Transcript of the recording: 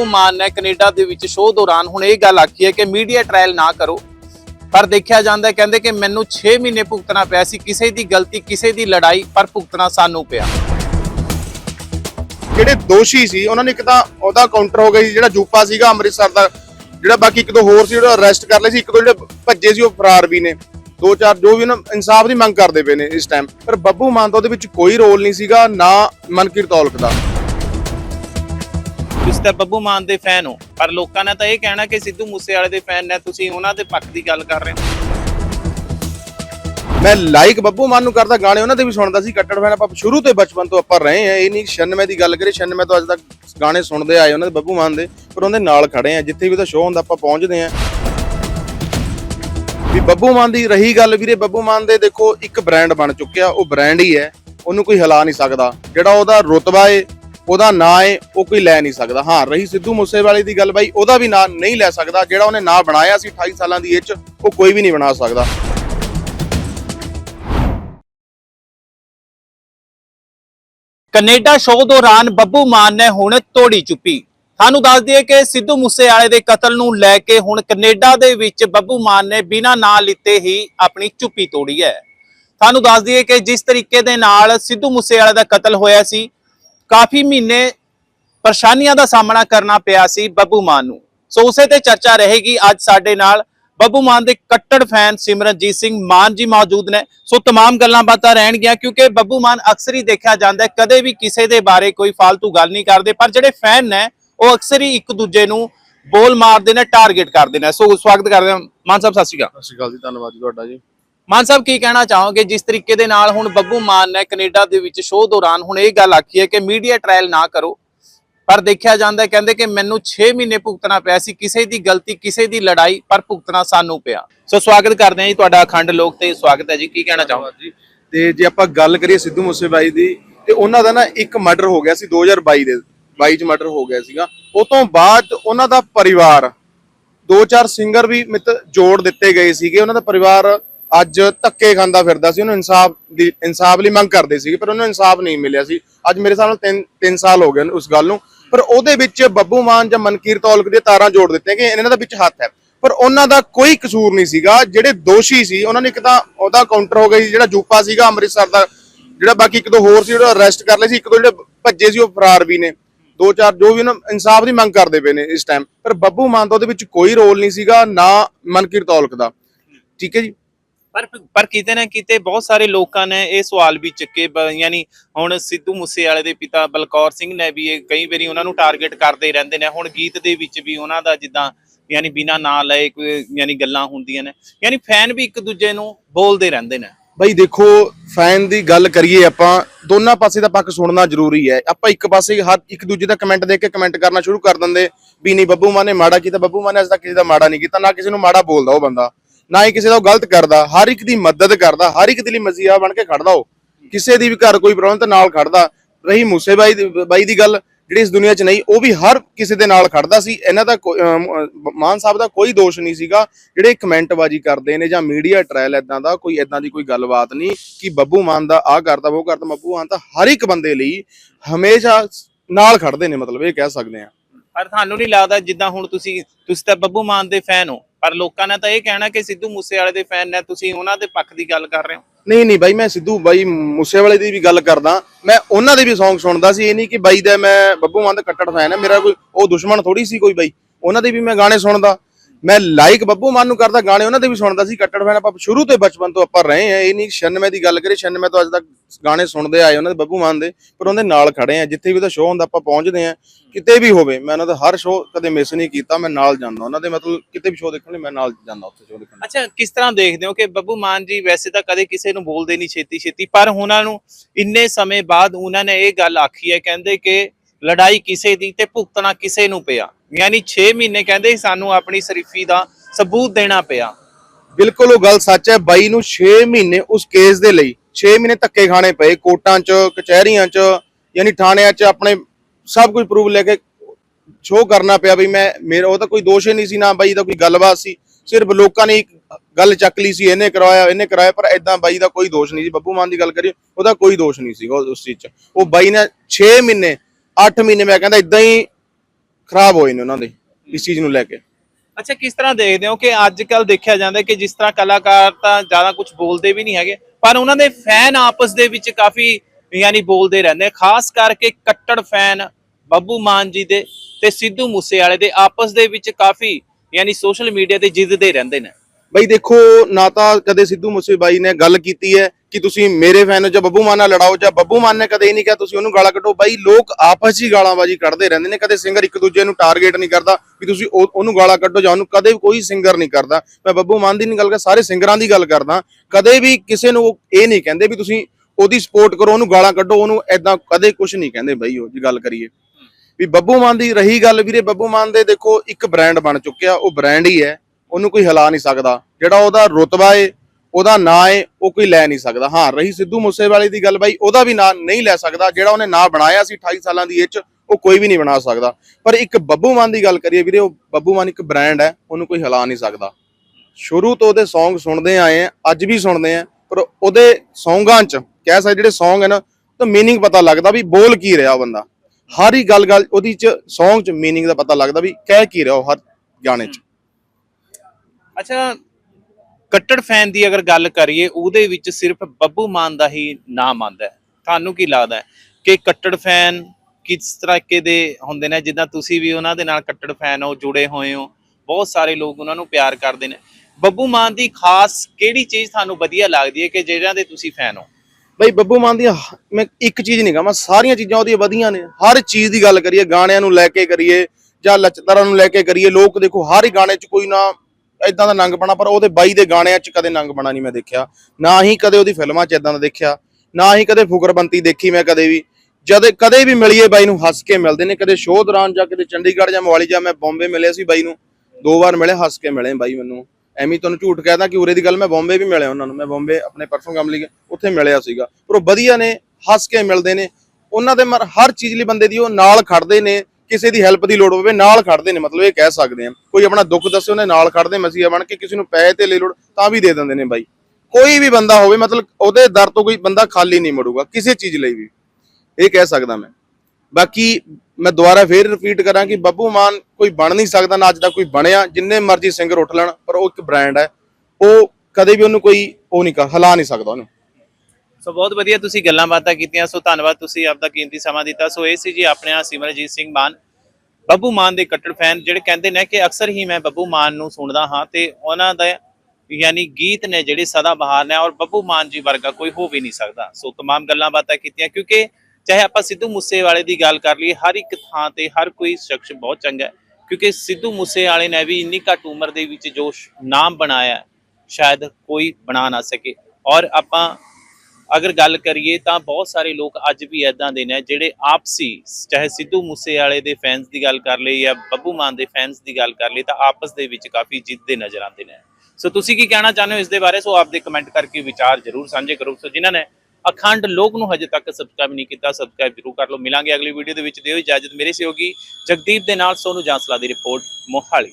ਬੱਬੂ ਮਾਨ ਨੇ ਕੈਨੇਡਾ ਦੇ ਵਿੱਚ ਸ਼ੋਅ ਦੌਰਾਨ ਹੁਣ ਇਹ ਗੱਲ ਆਖੀ ਹੈ ਕਿ ਮੀਡੀਆ ਟ੍ਰਾਇਲ ਨਾ ਕਰੋ। ਪਰ ਦੇਖਿਆ ਜਾਂਦਾ ਕਹਿੰਦੇ ਕਿ ਮੈਨੂੰ 6 ਮਹੀਨੇ ਭੁਗਤਣਾ ਪਿਆ ਸੀ, ਕਿਸੇ ਦੀ ਗਲਤੀ, ਕਿਸੇ ਦੀ ਲੜਾਈ, ਪਰ ਭੁਗਤਣਾ ਸਾਨੂੰ ਪਿਆ। ਜਿਹੜੇ ਦੋਸ਼ੀ ਸੀ, ਉਹਨਾਂ ਨੇ ਇੱਕ ਤਾਂ ਉਹਦਾ ਕਾਊਂਟਰ ਹੋ ਗਿਆ ਸੀ, ਜਿਹੜਾ ਜੂਪਾ ਸੀਗਾ ਅੰਮ੍ਰਿਤਸਰ ਦਾ, ਜਿਹੜਾ ਬਾਕੀ ਇੱਕ ਦੋ ਹੋਰ ਸੀ, ਜਿਹੜਾ ਅਰੈਸਟ ਕਰ ਲਏ ਸੀ, ਇੱਕ ਦੋ ਜਿਹੜੇ ਭੱਜੇ ਸੀ, ਉਹ ਫਰਾਰ ਵੀ ਨੇ। ਦੋ ਚਾਰ ਜੋ ਵੀ ਉਹਨਾਂ ਇਨਸਾਫ ਦੀ ਮੰਗ ਕਰਦੇ ਪਏ ਨੇ ਇਸ ਟਾਈਮ ਪਰ ਬੱਬੂ ਮਾਨ ਦਾ ਉਹਦੇ ਵਿੱਚ ਕੋਈ ਰੋਲ ਨਹੀਂ ਸੀਗਾ, ਨਾ ਮਨਕੀਰਤ ਔਲਖ ਦਾ। ਤੁਸੀਂ ਤਾਂ ਬੱਬੂ ਮਾਨ ਦੇ ਫੈਨ ਹੋ, ਪਰ ਲੋਕਾਂ ਨੇ ਤਾਂ ਇਹ ਕਹਿਣਾ ਕਿ ਸਿੱਧੂ ਮੂਸੇਵਾਲੇ ਦੇ ਫੈਨ ਨੇ, ਤੁਸੀਂ ਉਹਨਾਂ ਦੇ ਪੱਖ ਦੀ ਗੱਲ ਕਰ ਰਹੇ ਹੋ। ਮੈਂ ਲਾਈਕ ਬੱਬੂ ਮਾਨ ਨੂੰ ਕਰਦਾ ਗਾਣੇ, ਉਹਨਾਂ ਦੇ ਵੀ ਸੁਣਦਾ ਸੀ, ਕੱਟੜ ਫੈਨ। ਆਪਾਂ ਸ਼ੁਰੂ ਤੋਂ ਬਚਪਨ ਤੋਂ ਆਪਾਂ ਰਹੇ ਆ ਇਹ ਨਹੀਂ 96 ਦੀ ਗੱਲ ਕਰੀ 96 ਤੋਂ ਅੱਜ ਤੱਕ ਗਾਣੇ ਸੁਣਦੇ ਆਏ ਉਹਨਾਂ ਦੇ ਬੱਬੂ ਮਾਨ ਦੇ, ਪਰ ਉਹਦੇ ਨਾਲ ਖੜੇ ਆ ਜਿੱਥੇ ਵੀ ਉਹਦਾ ਸ਼ੋਅ ਹੁੰਦਾ, ਆਪਾਂ ਪਹੁੰਚਦੇ ਆ ਵੀ ਬੱਬੂ ਮਾਨ ਦੀ ਰਹੀ ਗੱਲ ਵੀਰੇ, ਬੱਬੂ ਮਾਨ ਦੇ ਦੇਖੋ, ਇੱਕ ਬ੍ਰਾਂਡ ਬਣ ਚੁੱਕਿਆ, ਉਹ ਬ੍ਰਾਂਡ ਹੀ ਹੈ, ਉਹਨੂੰ ਕੋਈ ਹਿਲਾ ਨਹੀਂ ਸਕਦਾ। ਜਿਹੜਾ ਉਹਦਾ ਰੁਤਬਾ ਏ ਉਹਦਾ ਨਾਂ ਏ, ਉਹ ਕੋਈ ਲੈ ਨਹੀਂ ਸਕਦਾ। ਹਾਂ, ਰਹੀ ਸਿੱਧੂ ਮੂਸੇਵਾਲੇ ਦੀ ਗੱਲ ਬਾਈ, ਉਹਦਾ ਵੀ ਨਾਂ ਨਹੀਂ ਲੈ ਸਕਦਾ, ਜਿਹੜਾ ਉਹਨੇ ਨਾਂ ਬਣਾਇਆ ਸੀ 28 ਸਾਲਾਂ ਦੀ ਏਜ 'ਚ, ਉਹ ਕੋਈ ਵੀ ਨਹੀਂ ਬਣਾ ਸਕਦਾ। ਕੈਨੇਡਾ ਸ਼ੋਅ ਦੌਰਾਨ ਬੱਬੂ ਮਾਨ ਨੇ ਹੁਣ ਤੋੜੀ ਚੁੱਪੀ। ਤੁਹਾਨੂੰ ਦੱਸ ਦਈਏ ਕਿ ਸਿੱਧੂ ਮੂਸੇਵਾਲੇ ਦੇ ਕਤਲ ਨੂੰ ਲੈ ਕੇ ਹੁਣ ਕੈਨੇਡਾ ਦੇ ਵਿੱਚ ਬੱਬੂ ਮਾਨ ਨੇ ਬਿਨਾਂ ਨਾਂ ਲਿੱਤੇ ਹੀ ਆਪਣੀ ਚੁੱਪੀ ਤੋੜੀ ਹੈ। ਤੁਹਾਨੂੰ ਦੱਸ ਦਈਏ ਕਿ ਜਿਸ ਤਰੀਕੇ ਦੇ ਨਾਲ ਸਿੱਧੂ ਮੂਸੇਵਾਲੇ ਦਾ ਕਤਲ ਹੋਇਆ ਸੀ ਕਾਫੀ ਮਹੀਨੇ ਪਰੇਸ਼ਾਨੀਆਂ ਦਾ ਸਾਹਮਣਾ ਕਰਨਾ ਪਿਆ ਸੀ ਬੱਬੂ ਮਾਨ ਨੂੰ। ਸੋ ਉਸੇ ਤੇ ਚਰਚਾ ਰਹੇਗੀ ਅੱਜ ਸਾਡੇ ਨਾਲ ਬੱਬੂ ਮਾਨ ਦੇ ਕੱਟੜ ਫੈਨ ਸਿਮਰਨਜੀਤ ਸਿੰਘ ਮਾਨ ਜੀ ਮੌਜੂਦ ਨੇ। ਸੋ तमाम ਗੱਲਾਂ ਬਾਤਾਂ ਰਹਿਣਗੀਆਂ ਕਿਉਂਕਿ ਬੱਬੂ ਮਾਨ ਅਕਸਰ ਹੀ ਦੇਖਿਆ ਜਾਂਦਾ ਹੈ, ਕਦੇ ਵੀ ਕਿਸੇ ਦੇ ਬਾਰੇ ਕੋਈ ਫਾਲਤੂ ਗੱਲ ਨਹੀਂ ਕਰਦੇ, ਪਰ ਜਿਹੜੇ ਫੈਨ ਨੇ, ਉਹ ਅਕਸਰ ਹੀ ਇੱਕ ਦੂਜੇ ਨੂੰ ਬੋਲ ਮਾਰਦੇ ਨੇ, ਟਾਰਗੇਟ ਕਰਦੇ ਨੇ। ਸੋ ਸਵਾਗਤ ਕਰਦੇ ਹਾਂ। ਮਾਨ ਸਾਹਿਬ, ਸਤਿ ਸ਼੍ਰੀ ਅਕਾਲ। ਸਤਿ ਸ਼੍ਰੀ ਅਕਾਲ ਜੀ, ਧੰਨਵਾਦ ਜੀ ਤੁਹਾਡਾ ਜੀ। ਮਾਨ ਸਾਹਿਬ, ਕੀ ਕਹਿਣਾ ਚਾਹੋਗੇ? ਜਿਸ ਤਰੀਕੇ ਦੇ ਨਾਲ ਹੁਣ ਬੱਬੂ ਮਾਨ ਨੇ ਕੈਨੇਡਾ ਦੇ ਵਿੱਚ ਸ਼ੋਅ ਦੌਰਾਨ ਹੁਣ ਇਹ ਗੱਲ ਆਖੀ ਹੈ ਕਿ ਮੀਡੀਆ ਟ੍ਰਾਇਲ ਨਾ ਕਰੋ। ਪਰ ਦੇਖਿਆ ਜਾਂਦਾ ਕਹਿੰਦੇ ਕਿ ਮੈਨੂੰ 6 ਮਹੀਨੇ ਭੁਗਤਣਾ ਪਿਆ ਸੀ, ਕਿਸੇ ਦੀ ਗਲਤੀ, ਕਿਸੇ ਦੀ ਲੜਾਈ, ਪਰ ਭੁਗਤਣਾ ਸਾਨੂੰ ਪਿਆ। ਸੋ ਸਵਾਗਤ ਕਰਦੇ ਹਾਂ ਜੀ ਤੁਹਾਡਾ ਅਖੰਡ ਲੋਕ ਤੇ ਸਵਾਗਤ ਹੈ ਜੀ। ਕੀ ਕਹਿਣਾ ਚਾਹੋਗੇ? ਜੀ। ਤੇ ਜੇ ਆਪਾਂ ਗੱਲ ਕਰੀਏ ਸਿੱਧੂ ਮੂਸੇਵਾਈ ਦੀ, ਤੇ ਉਹਨਾਂ ਦਾ ਨਾ ਇੱਕ ਮਰਡਰ ਹੋ ਗਿਆ ਸੀ 2022 ਦੇ 22 ਚ ਮਰਡਰ ਹੋ ਗਿਆ ਸੀਗਾ। ਉਹ ਤੋਂ ਬਾਅਦ ਉਹਨਾਂ ਦਾ ਪਰਿਵਾਰ, ਦੋ ਚਾਰ ਸਿੰਗਰ ਵੀ ਮਿੱਤ ਜੋੜ ਦਿੱਤੇ ਗਏ ਸੀਗੇ। ਉਹਨਾਂ ਦਾ ਪਰਿਵਾਰ ਅੱਜ ਧੱਕੇ ਖਾਂਦਾ ਫਿਰਦਾ ਸੀ, ਉਹਨੂੰ ਇਨਸਾਫ ਦੀ, ਇਨਸਾਫ ਲਈ ਮੰਗ ਕਰਦੇ ਸੀਗੇ, ਪਰ ਉਹਨੂੰ ਇਨਸਾਫ ਨਹੀਂ ਮਿਲਿਆ ਸੀ। ਅੱਜ ਮੇਰੇ ਹਿਸਾਬ ਨਾਲ 3 3 ਸਾਲ ਹੋ ਗਏ ਉਸ ਗੱਲ ਨੂੰ। ਪਰ ਉਹਦੇ ਵਿੱਚ ਬੱਬੂ ਮਾਨ ਜਾਂ ਮਨਕੀਰ ਤੌਲਕ ਦੇ ਤਾਰਾਂ ਜੋੜ ਦਿੱਤੀਆਂ ਕਿ ਇਹਨਾਂ ਦਾ ਵਿੱਚ ਹੱਥ ਹੈ। ਪਰ ਉਹਨਾਂ ਦਾ ਕੋਈ ਕਸੂਰ ਨਹੀਂ ਸੀਗਾ। ਜਿਹੜੇ ਦੋਸ਼ੀ ਸੀ, ਉਹਨਾਂ ਨੇ ਇੱਕ ਤਾਂ ਉਹਦਾ ਕਾਊਂਟਰ ਹੋ ਗਿਆ ਸੀ ਜਿਹੜਾ ਜੂਪਾ ਸੀਗਾ ਅੰਮ੍ਰਿਤਸਰ ਦਾ, ਜਿਹੜਾ ਬਾਕੀ ਇੱਕ ਦੋ ਹੋਰ ਸੀ, ਜਿਹੜਾ ਅਰੈਸਟ ਕਰ ਲਏ ਸੀ, ਇੱਕ ਦੋ ਜਿਹੜੇ ਭੱਜੇ ਸੀ, ਉਹ ਫਰਾਰ ਵੀ ਨੇ। ਦੋ ਚਾਰ ਜੋ ਵੀ ਉਹਨਾਂ ਇਨਸਾਫ ਦੀ ਮੰਗ ਕਰਦੇ ਪਏ ਨੇ ਇਸ ਟਾਈਮ ਪਰ ਬੱਬੂ ਮਾਨ ਦਾ ਉਹਦੇ ਵਿੱਚ ਕੋਈ ਰੋਲ ਨਹੀਂ ਸੀਗਾ, ਨਾ ਮਨਕੀਰ ਤੌਲਕ ਦਾ। ਠੀਕ ਹੈ ਜੀ? ਪਰ ਪਰ ਕਿਤੇ ਨਾ ਕਿਤੇ ਬਹੁਤ ਸਾਰੇ ਲੋਕਾਂ ਨੇ ਇਹ ਸਵਾਲ ਵੀ ਚੱਕੇ ਬ- ਯਾਨੀ ਹੁਣ ਸਿੱਧੂ ਮੂਸੇਵਾਲੇ ਦੇ ਪਿਤਾ ਬਲਕੌਰ ਸਿੰਘ ਨੇ ਵੀ ਇਹ ਕਈ ਵਾਰੀ ਉਹਨਾਂ ਨੂੰ ਟਾਰਗੇਟ ਕਰਦੇ ਰਹਿੰਦੇ ਨੇ। ਹੁਣ ਗੀਤ ਦੇ ਵਿੱਚ ਵੀ ਉਹਨਾਂ ਦਾ ਜਿੱਦਾਂ ਯਾਨੀ ਬਿਨਾਂ ਨਾਂ ਲਏ ਕੋਈ ਯਾਨੀ ਗੱਲਾਂ ਹੁੰਦੀਆਂ ਨੇ। ਯਾਨੀ ਫੈਨ ਵੀ ਇੱਕ ਦੂਜੇ ਨੂੰ ਬੋਲਦੇ ਰਹਿੰਦੇ ਨੇ। ਬਈ ਦੇਖੋ ਫੈਨ ਦੀ ਗੱਲ ਕਰੀਏ ਆਪਾਂ, ਦੋਨਾਂ ਪਾਸੇ ਦਾ ਪੱਖ ਸੁਣਨਾ ਜ਼ਰੂਰੀ ਹੈ। ਆਪਾਂ ਇੱਕ ਪਾਸੇ ਹਰ ਇੱਕ ਦੂਜੇ ਦਾ ਕਮੈਂਟ ਦੇਖ ਕੇ ਕਮੈਂਟ ਕਰਨਾ ਸ਼ੁਰੂ ਕਰ ਦਿੰਦੇ ਵੀ ਨਹੀਂ, ਬੱਬੂ ਮਾਂ ਨੇ ਮਾੜਾ ਕੀਤਾ, ਬੱਬੂ ਮਾਂ ਨੇ ਅਜੇ ਤੱਕ ਕਿਸੇ ਦਾ ਮਾੜਾ ਨਹੀਂ ਕੀਤਾ, ਨਾ ਕਿਸੇ ਨੂੰ ਮਾੜਾ ਬੋਲਦਾ ਉਹ ਬੰਦਾ। ਨਾ ਹੀ ਕਿਸੇ ਦਾ ਗਲਤ ਕਰਦਾ, ਹਰ ਇੱਕ ਦੀ ਮਦਦ ਕਰਦਾ, ਹਰ ਇੱਕ ਦੇ ਲਈ ਮਸੀਹਾ ਬਣ ਕੇ ਖੜਦਾ ਉਹ। ਕਿਸੇ ਦੀ ਵੀ ਘਰ ਕੋਈ ਪ੍ਰੋਬਲਮ ਤਾਂ ਨਾਲ ਖੜਦਾ। ਰਹੀ ਮੂਸੇ ਬਾਈ ਬਾਈ ਦੀ ਗੱਲ, ਜਿਹੜੀ ਇਸ ਦੁਨੀਆ 'ਚ ਨਹੀਂ, ਉਹ ਵੀ ਹਰ ਕਿਸੇ ਦੇ ਨਾਲ ਖੜਦਾ ਸੀ। ਇਹਨਾਂ ਦਾ ਮਾਨ ਸਾਹਿਬ ਦਾ ਕੋਈ ਦੋਸ਼ ਨਹੀਂ ਸੀਗਾ। ਜਿਹੜੇ ਕਮੈਂਟਬਾਜ਼ੀ ਕਰਦੇ ਨੇ ਜਾਂ ਮੀਡੀਆ ਟ੍ਰਾਇਲ ਇਦਾਂ ਦਾ, ਕੋਈ ਇਦਾਂ ਦੀ ਕੋਈ ਗੱਲਬਾਤ ਨਹੀਂ ਕਿ ਬੱਬੂ ਮਾਨ ਦਾ ਆਹ ਕਰਦਾ ਉਹ ਕਰਦਾ ਬੱਬੂ ਮਾਨ ਤਾਂ ਹਰ ਇੱਕ ਬੰਦੇ ਲਈ ਹਮੇਸ਼ਾ ਨਾਲ ਖੜਦੇ ਨੇ, ਮਤਲਬ ਇਹ ਕਹਿ ਸਕਦੇ ਆ ਪਰ ਤੁਹਾਨੂੰ ਨਹੀਂ ਲੱਗਦਾ ਜਿੱਦਾਂ ਹੁਣ ਤੁਸੀਂ ਤੁਸੀਂ ਤਾਂ ਬੱਬੂ ਮਾਨ ਦੇ ਫੈਨ ਹੋ। ਪਰ ਲੋਕਾਂ ਨੇ ਤਾਂ ਇਹ ਕਹਿਣਾ ਕਿ ਸਿੱਧੂ ਮੂਸੇਵਾਲੇ ਦੇ ਫੈਨ ਨੇ, ਤੁਸੀਂ ਉਹਨਾਂ ਦੇ ਪੱਖ ਦੀ ਗੱਲ ਕਰ ਰਹੇ ਹੋ? ਨਹੀਂ ਨਹੀਂ ਬਾਈ, ਮੈਂ ਸਿੱਧੂ, ਬਾਈ ਮੂਸੇਵਾਲੇ ਦੀ ਵੀ ਗੱਲ ਕਰਦਾ। ਮੈਂ ਉਹਨਾਂ ਦੇ ਵੀ Song ਸੁਣਦਾ ਸੀ, ਇਹ ਨਹੀਂ ਕਿ ਬਾਈ ਦਾ ਮੈਂ ਬੱਬੂ ਮਾਨ ਦਾ ਕੱਟੜ ਫੈਨ ਹੈ ਮੇਰਾ ਕੋਈ, ਉਹ ਦੁਸ਼ਮਣ ਥੋੜੀ ਸੀ ਕੋਈ ਬਾਈ। ਉਹਨਾਂ ਦੇ ਵੀ ਮੈਂ ਗਾਣੇ ਸੁਣਦਾ। ਮੈਂ ਲਾਈਕ ਬੱਬੂ ਮਾਨ ਨੂੰ ਕਰਦਾ, ਗਾਣੇ ਉਹਨਾਂ ਦੇ ਵੀ ਸੁਣਦਾ ਸੀ, ਕੱਟੜ ਫੈਨ ਆਪਾਂ ਸ਼ੁਰੂ ਤੋਂ ਬਚਪਨ ਤੋਂ ਆਪਾਂ ਰਹੇ ਆ ਇਹ ਨਹੀਂ 96 ਦੀ ਗੱਲ ਕਰੀ 96 ਤੋਂ ਅੱਜ ਤੱਕ ਗਾਣੇ ਸੁਣਦੇ ਆਏ ਉਹਨਾਂ ਦੇ ਬੱਬੂ ਮਾਨ ਦੇ, ਪਰ ਉਹਦੇ ਨਾਲ ਖੜੇ ਆ ਜਿੱਥੇ ਵੀ ਉਹਦਾ ਸ਼ੋਅ ਹੁੰਦਾ ਆਪਾਂ ਪਹੁੰਚਦੇ ਆ ਕਿਤੇ ਵੀ ਹੋਵੇ, ਮੈਂ ਉਹਨਾਂ ਦਾ ਹਰ ਸ਼ੋਅ ਕਦੇ ਮਿਸ ਨਹੀਂ ਕੀਤਾ, ਮੈਂ ਨਾਲ ਜਾਂਦਾ, ਉਹਨਾਂ ਦੇ ਮਤਲਬ ਕਿਤੇ ਵੀ ਸ਼ੋਅ ਦੇਖਣ ਲਈ ਮੈਂ ਨਾਲ ਜਾਂਦਾ, ਉੱਥੇ ਸ਼ੋਅ ਦੇਖਣ ਅੱਛਾ, ਕਿਸ ਤਰ੍ਹਾਂ ਦੇਖਦੇ ਹੋ ਕਿ ਬੱਬੂ ਮਾਨ ਜੀ ਵੈਸੇ ਤਾਂ ਕਦੇ ਕਿਸੇ ਨੂੰ ਬੋਲਦੇ ਨਹੀਂ ਛੇਤੀ ਛੇਤੀ ਪਰ ਉਹਨਾਂ ਨੂੰ ਇੰਨੇ ਸਮੇਂ ਬਾਅਦ ਉਹਨਾਂ ਨੇ ਇਹ ਗੱਲ ਆਖੀ ਹੈ, ਕਹਿੰਦੇ ਕਿ ਲੜਾਈ ਕਿਸੇ ਦੀ ਤੇ ਭੁਗਤਣਾ ਕਿਸੇ ਨੂੰ ਪਿਆ। ਯਾਨੀ 6 ਮਹੀਨੇ ਕਹਿੰਦੇ ਸਾਨੂੰ ਆਪਣੀ ਸ਼ਰੀਫੀ ਦਾ ਸਬੂਤ ਦੇਣਾ ਪਿਆ। ਬਿਲਕੁਲ ਉਹ ਗੱਲ ਸੱਚ ਹੈ, ਬਾਈ ਨੂੰ 6 ਮਹੀਨੇ ਉਸ ਕੇਸ ਦੇ ਲਈ 6 ਮਹੀਨੇ ਧੱਕੇ ਖਾਣੇ ਪਏ, ਕੋਰਟਾਂ 'ਚ, ਕਚਹਿਰੀਆਂ 'ਚ, ਯਾਨੀ ਥਾਣਿਆਂ 'ਚ ਆਪਣੇ ਸਭ ਕੁਝ ਪ੍ਰੂਫ ਲੈ ਕੇ ਸ਼ੋਅ ਕਰਨਾ ਪਿਆ ਵੀ ਮੈਂ, ਮੇਰਾ, ਉਹ ਤਾਂ ਕੋਈ ਦੋਸ਼ ਹੀ ਨਹੀਂ ਸੀ ਨਾ ਬਾਈ ਦਾ ਕੋਈ ਗੱਲਬਾਤ ਸੀ। ਸਿਰਫ ਲੋਕਾਂ ਨੇ ਗੱਲ ਚੱਕ ਲਈ ਸੀ, ਇਹਨੇ ਕਰਵਾਇਆ ਇਹਨੇ ਕਰਾਇਆ, ਪਰ ਐਦਾਂ ਬਾਈ ਦਾ ਕੋਈ ਦੋਸ਼ ਨਹੀਂ ਸੀ। ਬੱਬੂ ਮਾਨ ਦੀ ਗੱਲ ਕਰੀਏ, ਉਹਦਾ ਕੋਈ ਦੋਸ਼ ਨਹੀਂ ਸੀਗਾ ਉਸ ਚੀਜ਼ 'ਚ। ਉਹ ਬਾਈ ਨੇ 6 ਮਹੀਨੇ 8 ਮਹੀਨੇ ਮੈਂ ਕਹਿੰਦਾ ਇਦਾਂ ਹੀ ਖਰਾਬ ਹੋਏ ਨੇ ਉਹਨਾਂ ਦੇ, ਇਸ ਚੀਜ਼ ਨੂੰ ਲੈ ਕੇ। ਅੱਛਾ, ਕਿਸ ਤਰ੍ਹਾਂ ਦੇਖਦੇ ਹੋ ਕਿ ਅੱਜ ਕੱਲ ਦੇਖਿਆ ਜਾਂਦਾ ਕਿ ਜਿਸ ਤਰ੍ਹਾਂ ਕਲਾਕਾਰ ਤਾਂ ਜ਼ਿਆਦਾ ਕੁਝ ਬੋਲਦੇ ਵੀ ਨਹੀਂ ਹੈਗੇ, ਪਰ ਉਹਨਾਂ ਦੇ ਫੈਨ ਆਪਸ ਦੇ ਵਿੱਚ ਕਾਫੀ ਯਾਨੀ ਬੋਲਦੇ ਰਹਿੰਦੇ ਖਾਸ ਕਰਕੇ ਕੱਟੜ ਫੈਨ ਬੱਬੂ ਮਾਨ ਜੀ ਦੇ ਤੇ ਸਿੱਧੂ ਮੂਸੇਵਾਲੇ ਦੇ ਆਪਸ ਦੇ ਵਿੱਚ ਕਾਫੀ ਯਾਨੀ ਸੋਸ਼ਲ ਮੀਡੀਆ ਤੇ ਜਿੱਦਦੇ ਰਹਿੰਦੇ ਨੇ। ਬਈ ਦੇਖੋ, ਨਾ ਤਾਂ ਕਦੇ ਸਿੱਧੂ ਮੂਸੇ ਬਾਈ ਨੇ ਗੱਲ ਕੀਤੀ ਹੈ ਕਿ ਤੁਸੀਂ ਮੇਰੇ ਫੈਨ ਹੋ ਜਾਂ ਬੱਬੂ ਮਾਨ ਨਾਲ ਲੜਾਓ ਜਾਂ ਬੱਬੂ ਮਾਨ ਨੇ ਕਦੇ ਇਹ ਨਹੀਂ ਕਿਹਾ, ਤੁਸੀਂ ਉਹਨੂੰ ਗਾਲਾਂ ਕੱਢੋ। ਬਾਈ ਲੋਕ ਆਪਸ 'ਚ ਹੀ ਗਾਲਾਂਬਾਜ਼ੀ ਕੱਢਦੇ ਰਹਿੰਦੇ ਨੇ, ਕਦੇ ਸਿੰਗਰ ਇੱਕ ਦੂਜੇ ਨੂੰ ਟਾਰਗੇਟ ਨਹੀਂ ਕਰਦਾ ਵੀ ਤੁਸੀਂ ਉਹਨੂੰ ਗਾਲਾਂ ਕੱਢੋ ਜਾਂ ਉਹਨੂੰ ਕਦੇ ਕੋਈ ਸਿੰਗਰ ਨਹੀਂ ਕਰਦਾ। ਮੈਂ ਬੱਬੂ ਮਾਨ ਦੀ ਨਹੀਂ ਗੱਲ ਕਰ, ਸਾਰੇ ਸਿੰਗਰਾਂ ਦੀ ਗੱਲ ਕਰਦਾ। ਕਦੇ ਵੀ ਕਿਸੇ ਨੂੰ ਉਹ ਇਹ ਨਹੀਂ ਕਹਿੰਦੇ ਵੀ ਤੁਸੀਂ ਉਹਦੀ ਸਪੋਰਟ ਕਰੋ, ਉਹਨੂੰ ਗਾਲਾਂ ਕੱਢੋ, ਉਹਨੂੰ ਐਦਾਂ ਕਦੇ ਕੁਝ ਨਹੀਂ ਕਹਿੰਦੇ ਬਾਈ ਉਹ, ਜੀ ਗੱਲ ਕਰੀਏ। ਵੀ ਬੱਬੂ ਮਾਨ ਦੀ ਰਹੀ ਗੱਲ ਵੀਰੇ, ਬੱਬੂ ਮਾਨ ਦੇ ਦੇਖੋ ਇੱਕ ਬ੍ਰਾਂਡ ਬਣ ਚੁੱਕਿਆ, ਉਹ ਬ੍ਰਾਂਡ ਹੀ ਹੈ। ਉਹਨੂੰ ਕੋਈ ਹਿਲਾ ਨਹੀਂ ਸਕਦਾ। ਜਿਹੜਾ ਉਹਦਾ ਰੁਤਬਾ ਏ, ਉਹਦਾ ਨਾਂ ਏ, ਉਹ ਕੋਈ ਲੈ ਨਹੀਂ ਸਕਦਾ। ਹਾਂ, ਰਹੀ ਸਿੱਧੂ ਮੂਸੇਵਾਲੇ ਦੀ ਗੱਲ ਬਾਈ, ਉਹਦਾ ਵੀ ਨਾਂ ਨਹੀਂ ਲੈ ਸਕਦਾ। ਜਿਹੜਾ ਉਹਨੇ ਨਾਂ ਬਣਾਇਆ ਸੀ 28 ਸਾਲਾਂ ਦੀ ਏਜ 'ਚ ਉਹ ਕੋਈ ਵੀ ਨਹੀਂ ਬਣਾ ਸਕਦਾ। ਪਰ ਇੱਕ ਬੱਬੂ ਮਾਨ ਦੀ ਗੱਲ ਕਰੀਏ ਵੀਰੇ, ਉਹ ਬੱਬੂ ਮਾਨ ਇੱਕ ਬ੍ਰਾਂਡ ਹੈ, ਉਹਨੂੰ ਕੋਈ ਹਿਲਾ ਨਹੀਂ ਸਕਦਾ। ਸ਼ੁਰੂ ਤੋਂ ਉਹਦੇ Song ਸੁਣਦੇ ਆਏ ਆ, ਅੱਜ ਵੀ ਸੁਣਦੇ ਆ, ਪਰ ਉਹਦੇ ਸੌਂਗਾਂ 'ਚ, ਕਹਿ ਸਕਦੇ ਜਿਹੜੇ Song ਹੈ ਨਾ ਤਾਂ ਮੀਨਿੰਗ ਪਤਾ ਲੱਗਦਾ ਵੀ ਬੋਲ ਕੀ ਰਿਹਾ ਉਹ ਬੰਦਾ। ਹਰ ਹੀ ਗੱਲ ਗੱਲ ਉਹਦੀ 'ਚ Song 'ਚ ਮੀਨਿੰਗ ਦਾ ਪਤਾ ਲੱਗਦਾ ਵੀ ਕਹਿ ਕੀ ਰਿਹਾ ਉਹ ਹਰ ਗਾਣੇ 'ਚ। ਅੱਛਾ, ਕੱਟੜ ਫੈਨ ਦੀ ਅਗਰ ਗੱਲ ਕਰੀਏ, ਉਹਦੇ ਵਿੱਚ ਸਿਰਫ ਬੱਬੂ ਮਾਨ ਦਾ ਹੀ ਨਾਮ ਆਉਂਦਾ ਹੈ। ਤੁਹਾਨੂੰ ਕੀ ਲੱਗਦਾ ਹੈ ਕਿ ਕੱਟੜ ਫੈਨ ਕਿਸ ਤਰੀਕੇ ਦੇ ਹੁੰਦੇ ਨੇ? ਜਿੱਦਾਂ ਤੁਸੀਂ ਵੀ ਉਹਨਾਂ ਦੇ ਨਾਲ ਕੱਟੜ ਫੈਨ ਹੋ, ਜੁੜੇ ਹੋਏ ਹੋ, ਬਹੁਤ ਸਾਰੇ ਲੋਕ ਉਹਨਾਂ ਨੂੰ ਪਿਆਰ ਕਰਦੇ ਨੇ। ਬੱਬੂ ਮਾਨ ਦੀ ਖਾਸ ਕਿਹੜੀ ਚੀਜ਼ ਤੁਹਾਨੂੰ ਵਧੀਆ ਲੱਗਦੀ ਹੈ ਕਿ ਜਿਹੜਿਆਂ ਦੇ ਤੁਸੀਂ ਫੈਨ ਹੋ? ਬਈ, ਬੱਬੂ ਮਾਨ ਦੀ ਮੈਂ ਇੱਕ ਚੀਜ਼ ਨਹੀਂ ਕਹਾਂ ਸਾਰੀਆਂ ਚੀਜ਼ਾਂ ਉਹਦੀਆਂ ਵਧੀਆਂ ਨੇ। ਹਰ ਚੀਜ਼ ਦੀ ਗੱਲ ਕਰੀਏ, ਗਾਣਿਆਂ ਨੂੰ ਲੈ ਕੇ ਕਰੀਏ ਜਾਂ ਲਚਤਰਾਂ ਨੂੰ ਲੈ ਕੇ ਕਰੀਏ, ਲੋਕ ਦੇਖੋ, ਹਰ ਗਾਣੇ 'ਚ ਕੋਈ ਨਾ ਇਦਾਂ ਦਾ ਨੰਗ ਬਣਾ, ਪਰ ਉਹਦੇ ਬਾਈ ਦੇ ਗਾਣਿਆਂ 'ਚ ਕਦੇ ਨੰਗ ਬਣਾ ਨਹੀਂ ਮੈਂ ਦੇਖਿਆ। ਨਾ ਹੀ ਕਦੇ ਉਹਦੀ ਫਿਲਮਾਂ 'ਚ ਇਦਾਂ ਦਾ ਦੇਖਿਆ, ਨਾ ਹੀ ਕਦੇ ਫੁਕਰਬੰਤੀ ਦੇਖੀ ਮੈਂ ਕਦੇ ਵੀ। ਜਦ ਕਦੇ ਵੀ ਮਿਲੀਏ ਬਾਈ ਨੂੰ ਹੱਸ ਕੇ ਮਿਲਦੇ ਨੇ, ਕਦੇ ਸ਼ੋਅ ਦੌਰਾਨ ਜਾਂ ਕਦੇ ਚੰਡੀਗੜ੍ਹ ਜਾਂ ਮੋਹਾਲੀ ਜਾਂ ਮੈਂ ਬੰਬੇ ਮਿਲਿਆ ਸੀ ਬਾਈ ਨੂੰ, ਦੋ ਵਾਰ ਮਿਲੇ, ਹੱਸ ਕੇ ਮਿਲੇ ਬਾਈ ਮੈਨੂੰ। ਐਵੇਂ ਤੁਹਾਨੂੰ ਝੂਠ ਕਹਿਦਾ ਕਿ ਉਰੇ ਦੀ ਗੱਲ, ਮੈਂ ਬੰਬੇ ਵੀ ਮਿਲਿਆ ਉਹਨਾਂ ਨੂੰ। ਮੈਂ ਬੰਬੇ ਆਪਣੇ ਪਰਸੋਂ ਕੰਮ ਲਈ ਉੱਥੇ ਮਿਲਿਆ ਸੀਗਾ। ਪਰ ਉਹ ਵਧੀਆ ਨੇ, ਹੱਸ ਕੇ ਮਿਲਦੇ ਨੇ। ਉਹਨਾਂ ਦੇ ਮਰ, ਹਰ ਚੀਜ਼ ਲਈ ਬੰਦੇ ਦੀ ਉਹ ਨਾਲ ਖੜਦੇ ਨੇ। ਕਿਸੇ ਦੀ ਹੈਲਪ ਦੀ ਲੋੜ ਹੋਵੇ ਨਾਲ ਖੜਦੇ ਨੇ, ਮਤਲਬ ਇਹ ਕਹਿ ਸਕਦੇ ਆ ਕੋਈ ਆਪਣਾ ਦੁੱਖ ਦੱਸੇ, ਉਹਨੇ ਨਾਲ ਖੜਦੇ ਮਸੀਹਾ ਬਣ ਕੇ ਕਿਸੇ ਨੂੰ ਪੈਸੇ ਤੇ ਲੈ ਲੋੜ, ਤਾਂ ਵੀ ਦੇ ਦਿੰਦੇ ਨੇ ਬਾਈ। ਕੋਈ ਵੀ ਬੰਦਾ ਹੋਵੇ, ਮਤਲਬ ਉਹਦੇ ਦਰ ਤੋਂ ਕੋਈ ਬੰਦਾ ਖਾਲੀ ਨਹੀਂ ਮੜੂਗਾ, ਕਿਸੇ ਚੀਜ਼ ਲਈ ਵੀ। ਇਹ ਕਹਿ ਸਕਦਾ ਮੈਂ। ਬਾਕੀ ਮੈਂ ਦੁਬਾਰਾ ਫੇਰ ਰਿਪੀਟ ਕਰਾਂ ਕਿ ਬੱਬੂ ਮਾਨ ਕੋਈ ਬਣ ਨਹੀਂ ਸਕਦਾ, ਨਾ ਅੱਜ ਦਾ ਕੋਈ ਬਣਿਆ। ਜਿੰਨੇ ਮਰਜ਼ੀ ਸਿੰਗਰ ਉੱਠ ਲੈਣ, ਪਰ ਉਹ ਇੱਕ ਬ੍ਰਾਂਡ ਹੈ। ਉਹ ਕਦੇ ਵੀ ਉਹਨੂੰ ਕੋਈ ਉਹ ਨਹੀਂ ਕਰ, ਹਿਲਾ ਨਹੀਂ ਸਕਦਾ ਉਹਨੂੰ। ਸੋ ਬਹੁਤ ਵਧੀਆ ਤੁਸੀਂ ਗੱਲਾਂ ਬਾਤਾਂ ਕੀਤੀਆਂ ਸੋ ਧੰਨਵਾਦ ਤੁਸੀਂ ਆਪਦਾ ਕੀਮਤੀ ਸਮਾਂ ਦਿੱਤਾ ਸੋ ਇਹ ਸੀ ਜੀ ਆਪਣੇ ਆ ਸਿਮਰਜੀਤ ਸਿੰਘ ਮਾਨ ਬੱਬੂ ਮਾਨ ਦੇ ਕੱਟੜ ਫੈਨ ਜਿਹੜੇ ਕਹਿੰਦੇ ਨੇ ਕਿ ਅਕਸਰ ਹੀ ਮੈਂ ਬੱਬੂ ਮਾਨ ਨੂੰ ਸੁਣਦਾ ਹਾਂ ਤੇ ਉਹਨਾਂ ਦਾ ਯਾਨੀ ਗੀਤ ਨੇ ਜਿਹੜੇ ਸਦਾ ਬਹਾਰ ਨੇ ਔਰ ਬੱਬੂ ਮਾਨ ਜੀ ਵਰਗਾ ਕੋਈ ਹੋ ਵੀ ਨਹੀਂ ਸਕਦਾ ਸੋ तमाम ਗੱਲਾਂ ਬਾਤਾਂ ਕੀਤੀਆਂ ਕਿਉਂਕਿ ਚਾਹੇ ਆਪਾਂ ਸਿੱਧੂ ਮੂਸੇਵਾਲੇ ਦੀ ਗੱਲ ਕਰ ਲਈਏ ਹਰ ਇੱਕ ਥਾਂ ਤੇ ਹਰ ਕੋਈ ਸ਼ਖਸ ਬਹੁਤ ਚੰਗਾ ਹੈ ਕਿਉਂਕਿ ਸਿੱਧੂ ਮੂਸੇਵਾਲੇ ਨੇ ਵੀ ਇੰਨੀ ਘੱਟ ਉਮਰ ਦੇ ਵਿੱਚ ਜੋ ਸ਼- ਨਾਮ ਬਣਾਇਆ ਹੈ, ਸ਼ਾਇਦ ਕੋਈ ਬਣਾ ਨਾ ਸਕੇ ਔਰ ਆਪਾਂ ਅਗਰ ਗੱਲ ਕਰੀਏ ਤਾਂ ਬਹੁਤ ਸਾਰੇ ਲੋਕ ਅੱਜ ਵੀ ਐਦਾਂ ਦੇ ਨੇ ਜਿਹੜੇ ਆਪਸੀ, ਚਾਹੇ ਸਿੱਧੂ ਮੂਸੇਵਾਲੇ ਦੇ ਫੈਨਸ ਦੀ ਗੱਲ ਕਰ ਲਈ ਜਾਂ ਬੱਬੂ ਮਾਨ ਦੇ ਫੈਨਸ ਦੀ ਗੱਲ ਕਰ ਲਈ ਤਾਂ ਆਪਸ ਦੇ ਵਿੱਚ ਕਾਫੀ ਜਿੱਦ ਨਜ਼ਰ ਆਉਂਦੇ ਨੇ। ਸੋ ਤੁਸੀਂ ਕੀ ਕਹਿਣਾ ਚਾਹੁੰਦੇ ਹੋ ਇਸ ਦੇ ਬਾਰੇ? ਸੋ ਆਪਦੇ ਕਮੈਂਟ ਕਰਕੇ ਵਿਚਾਰ ਜ਼ਰੂਰ ਸਾਂਝੇ ਕਰੋ। ਸੋ ਜਿਨ੍ਹਾਂ ਨੇ ਅਖੰਡ ਲੋਕ ਨੂੰ ਹਜੇ ਤੱਕ ਸਬਸਕ੍ਰਾਈਬ ਨਹੀਂ ਕੀਤਾ ਸਬਸਕ੍ਰਾਈਬ ਜ਼ਰੂਰ ਕਰ ਲਓ। ਮਿਲਾਂਗੇ ਅਗਲੀ ਵੀਡੀਓ ਦੇ ਵਿੱਚ। ਦਿਓ ਇਜਾਜ਼ਤ ਮੇਰੇ ਸਹਿਯੋਗੀ ਜਗਦੀਪ ਦੇ ਨਾਲ ਸੋਨੂ ਜਾਂਸਲਾ ਦੀ ਰਿਪੋਰਟ ਮੋਹਾਲੀ।